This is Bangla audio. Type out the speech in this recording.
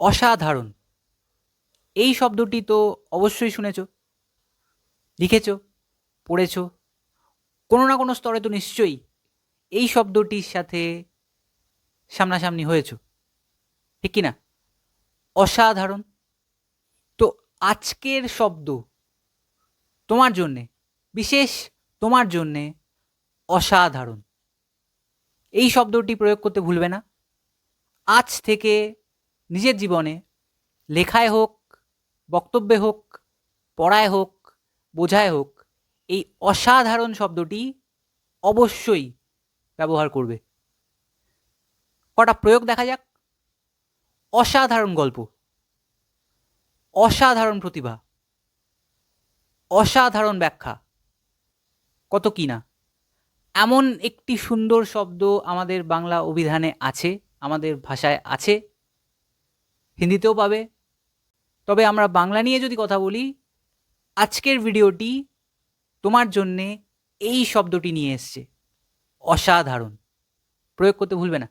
অসাধারণ। এই শব্দটি তো অবশ্যই শুনেছ, লিখেছ, পড়েছ, কোনো না কোনো স্তরে তো নিশ্চয়ই এই শব্দটির সাথে সামনাসামনি হয়েছ, ঠিক কি না? অসাধারণ। তো আজকের শব্দ তোমার জন্যে, বিশেষ তোমার জন্যে অসাধারণ। এই শব্দটি প্রয়োগ করতে ভুলবে না। আজ থেকে নিজের জীবনে লেখায় হোক, বক্তব্যে হোক, পড়ায় হোক, বোঝায় হোক, এই অসাধারণ শব্দটি অবশ্যই ব্যবহার করবে। কটা প্রয়োগ দেখা যাক। অসাধারণ গল্প, অসাধারণ প্রতিভা, অসাধারণ ব্যাখ্যা, কত কি না। এমন একটি সুন্দর শব্দ আমাদের বাংলা অভিধানে আছে, আমাদের ভাষায় আছে। হিন্দিতেও পাবে। তবে আমরা বাংলা নিয়ে যদি কথা বলি, আজকের ভিডিওটি তোমার জন্যে এই শব্দটি নিয়ে এসছে। অসাধারণ। প্রয়োগ করতে ভুলবে না।